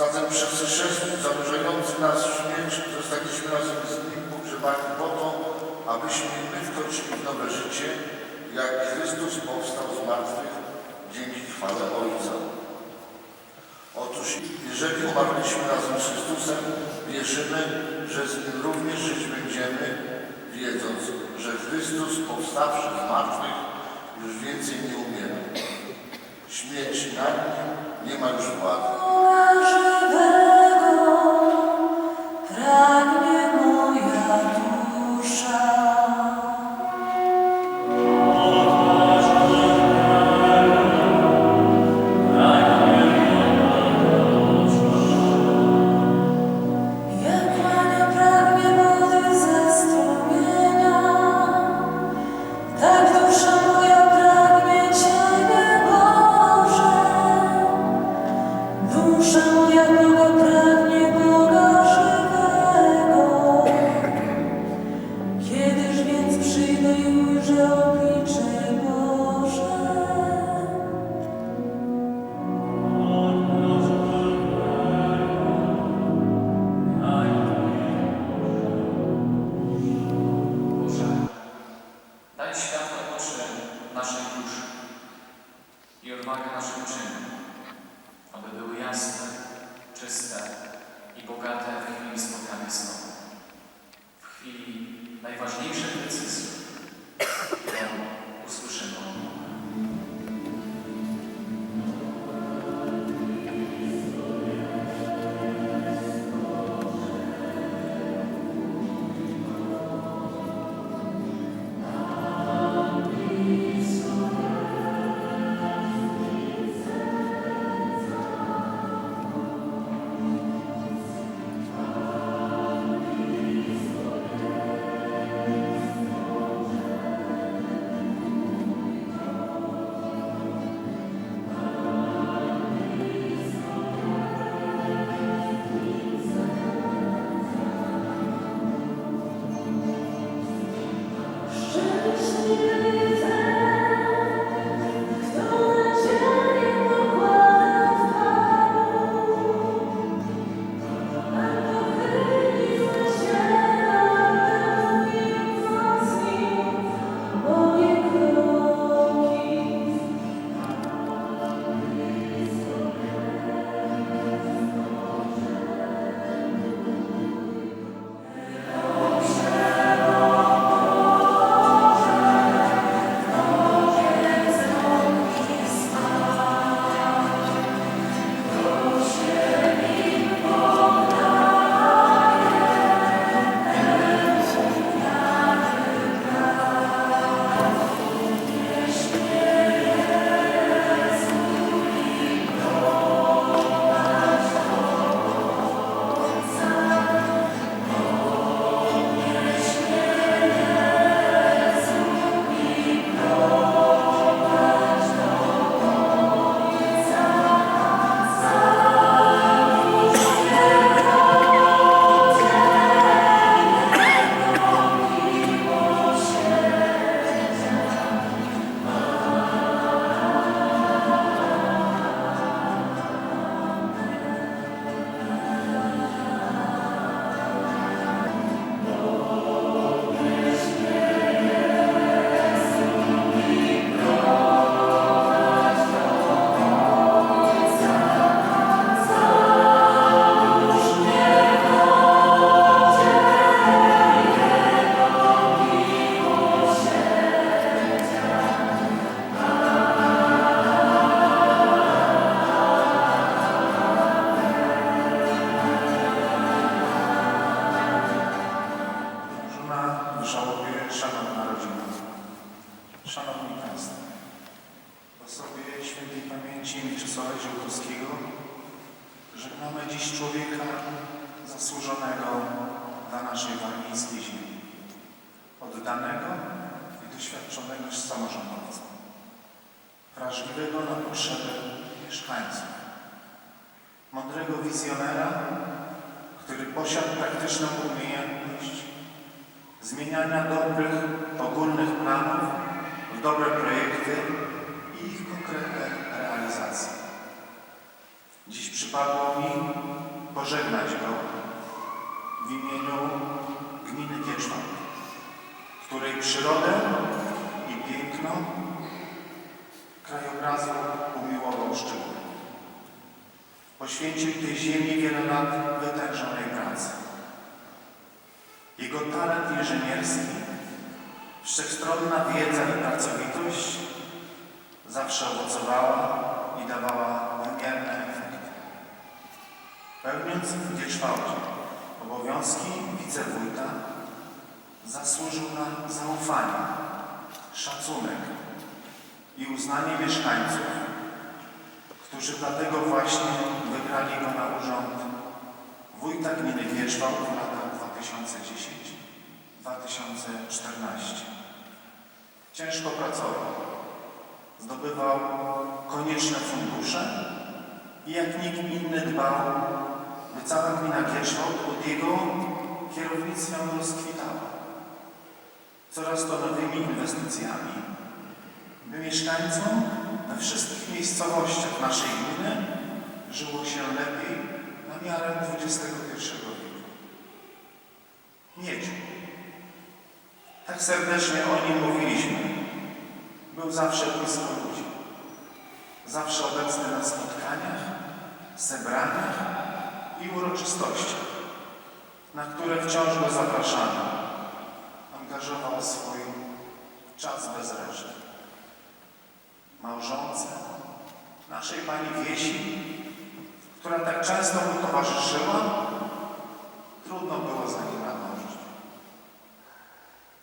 Zatem przez chrzest zanurzający nas w śmierć zostaliśmy razem z Nim pogrzebani po to, abyśmy my wkroczyli w nowe życie, jak Chrystus powstał z martwych dzięki chwale Ojca. Otóż jeżeli umarliśmy razem z Chrystusem, wierzymy, że z Nim również żyć będziemy, wiedząc, że Chrystus powstawszy z martwych już więcej nie umiera. Śmierć nad Nim nie ma już władzy. wrażliwego na potrzeby mieszkańców. Mądrego wizjonera, który posiadł praktyczną umiejętność zmieniania dobrych, ogólnych planów w dobre projekty i ich konkretne realizacje. Dziś przypadło mi pożegnać go w imieniu gminy Wieczmar, której przyrodę i piękno krajobrazu umiłował szczególnie. Poświęcił tej ziemi wiele lat wytężonej pracy. Jego talent inżynierski, wszechstronna wiedza i pracowitość zawsze owocowała i dawała wymierne efekty. Pełniąc w Gieczwałcie obowiązki wicewójta, zasłużył na zaufanie, szacunek i uznanie mieszkańców, którzy dlatego właśnie wybrali go na urząd wójta gminy Wierzchwał w latach 2010-2014. Ciężko pracował, zdobywał konieczne fundusze i jak nikt inny dbał, by cała gmina Wierzchwał pod jego kierownictwem rozkwitała. Coraz to nowymi inwestycjami, mieszkańcom we wszystkich miejscowościach naszej gminy żyło się lepiej na miarę XXI wieku. Mieciu. Tak serdecznie o nim mówiliśmy. Był zawsze blisko ludzi. Zawsze obecny na spotkaniach, zebraniach i uroczystościach, na które wciąż go zapraszano. Angażował swój czas bez reszty małżonce, naszej pani Wiesi, która tak często mu towarzyszyła, trudno było za nim nadążyć.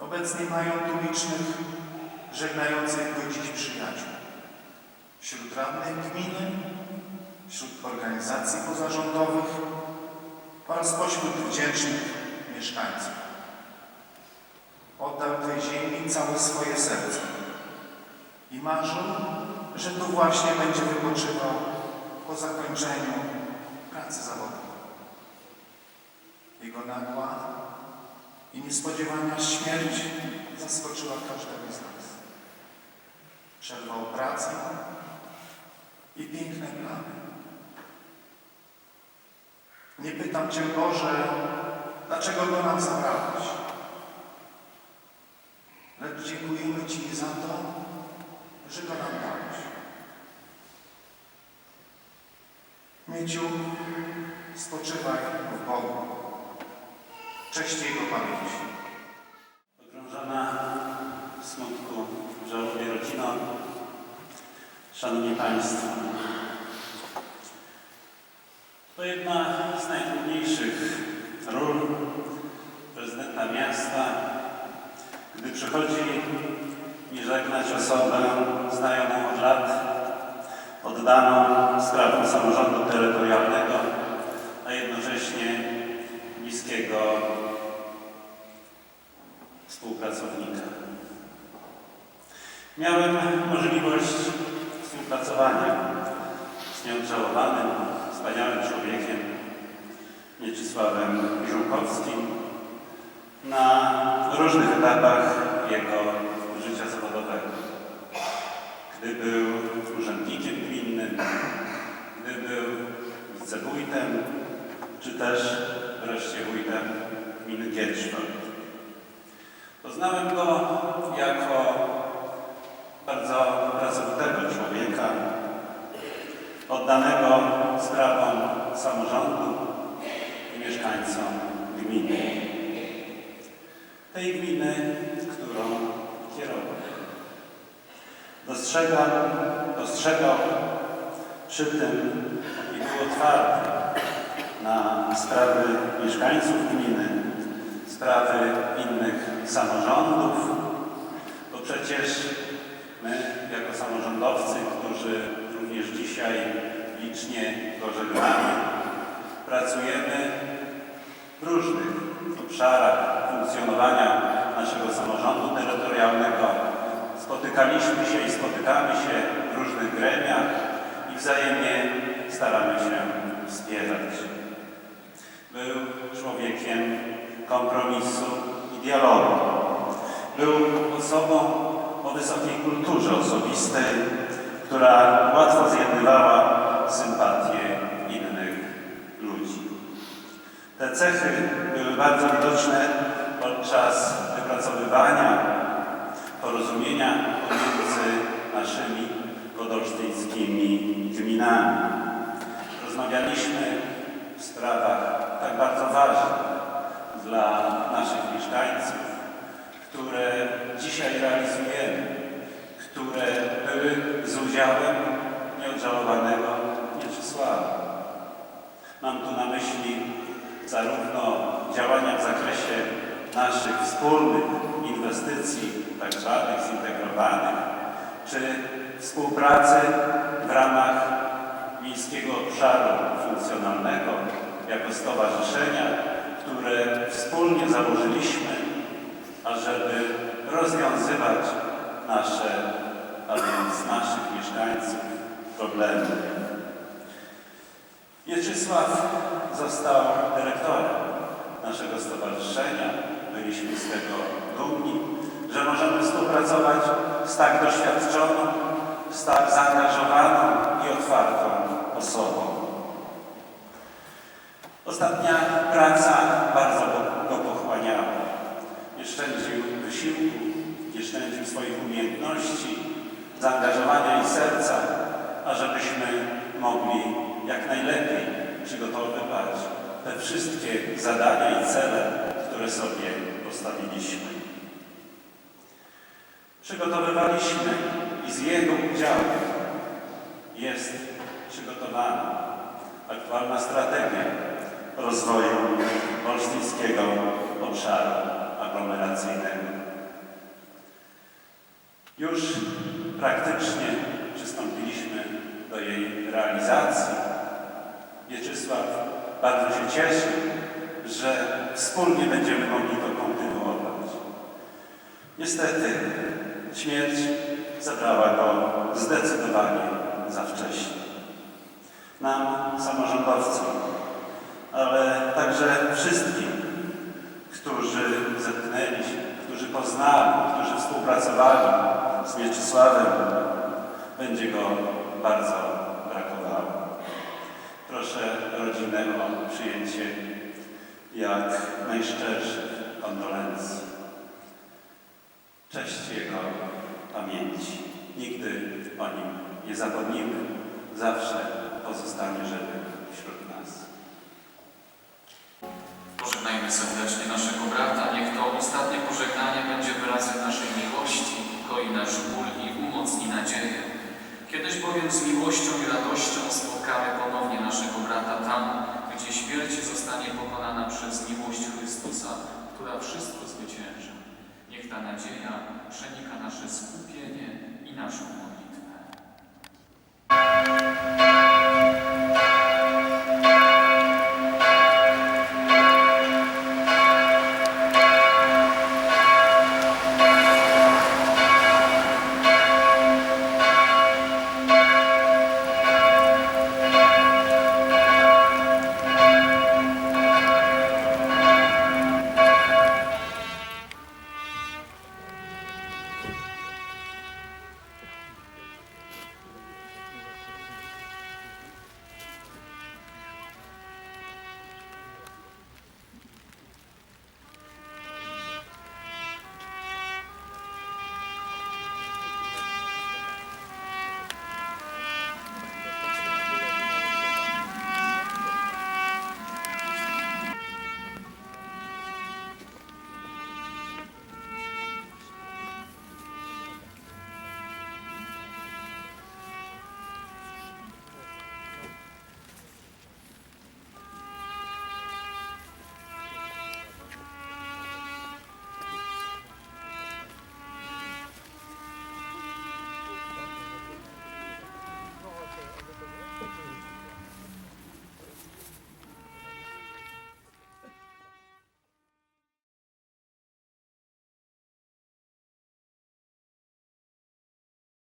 Obecnie mają tu licznych żegnających go dziś przyjaciół. Wśród radnych gminy, wśród organizacji pozarządowych oraz pośród wdzięcznych mieszkańców. Oddał tej ziemi całe swoje serce i marzył, że tu właśnie będzie wypoczywał po zakończeniu pracy zawodowej. Jego nagła i niespodziewana śmierć zaskoczyła każdego z nas. Przerwał pracę i piękne plany. Nie pytam Cię, Boże, dlaczego go nam zabrałeś? Lecz dziękujemy Ci za to, że nam dałeś. Mieciu, spoczywaj w Bogu. Cześć Jego pamięci. Pogrążona w smutku, w żałobie rodziną, Szanowni Państwo, to jedna z najtrudniejszych ról prezydenta miasta, gdy przychodzi nie żegnać osobę znajomą od lat, oddaną sprawom samorządu terytorialnego, a jednocześnie bliskiego współpracownika. Miałem możliwość współpracowania z nieodżałowanym, wspaniałym człowiekiem Mieczysławem Żółkowskim na różnych etapach jego. Gdy był urzędnikiem gminnym, gdy był wicewójtem, czy też wreszcie wójtem gminy Gierszwald. Poznałem go jako bardzo pracowitego człowieka, oddanego sprawom samorządu i mieszkańcom gminy. Tej gminy, którą kierował. Dostrzegam, dostrzegał przy tym i był otwarty na sprawy mieszkańców gminy, sprawy innych samorządów, bo przecież my, jako samorządowcy, którzy również dzisiaj licznie go żegnamy, pracujemy w różnych obszarach funkcjonowania naszego samorządu terytorialnego. Spotykaliśmy się i spotykamy się w różnych gremiach i wzajemnie staramy się wspierać. Był człowiekiem kompromisu i dialogu. Był osobą o wysokiej kulturze osobistej, która łatwo zjednywała sympatie innych cechy były bardzo widoczne podczas wypracowywania porozumienia pomiędzy naszymi podolsztyńskimi gminami. Rozmawialiśmy w sprawach tak bardzo ważnych dla naszych mieszkańców, które dzisiaj realizujemy, które były z udziałem nieodżałowanego Mieczysława. Mam tu na myśli zarówno działania w zakresie naszych wspólnych inwestycji, tak zwanych zintegrowanych, czy współpracy w ramach Miejskiego Obszaru Funkcjonalnego jako stowarzyszenia, które wspólnie założyliśmy, ażeby rozwiązywać nasze, a więc naszych mieszkańców, problemy. Mieczysław został dyrektorem naszego stowarzyszenia. Byliśmy z tego dumni, że możemy współpracować z tak doświadczoną, z tak zaangażowaną i otwartą osobą. Ostatnia praca bardzo go- pochłaniała. Nie szczędził wysiłku, nie szczędził swoich umiejętności, zaangażowania i serca, ażebyśmy mogli jak najlepiej przygotowywać te wszystkie zadania i cele, które sobie postawiliśmy. Przygotowywaliśmy i z jego udziałem jest przygotowana aktualna strategia rozwoju olsztyńskiego obszaru aglomeracyjnego. Już praktycznie przystąpiliśmy do jej realizacji. Mieczysław bardzo się cieszy, że wspólnie będziemy mogli to kontynuować. Niestety śmierć zabrała go zdecydowanie za wcześnie. Nam, samorządowcom, ale także wszystkim, którzy zetknęli się, którzy poznali, którzy współpracowali z Mieczysławem, będzie go bardzo brakowało. Proszę rodzinę o przyjęcie jak najszczerszych kondolencji. Cześć Jego pamięci. Nigdy o nim nie zapomnimy. Zawsze pozostanie żywy wśród nas. Pożegnajmy serdecznie naszego brata. Niech to ostatnie pożegnanie będzie wyrazem naszej miłości, koi nasz ból i umocni nadzieję. Kiedyś bowiem z miłością i radością spotkamy ponownie naszego brata tam, gdzie śmierć zostanie pokonana przez miłość Chrystusa, która wszystko zwycięży. Niech ta nadzieja przenika nasze skupienie i naszą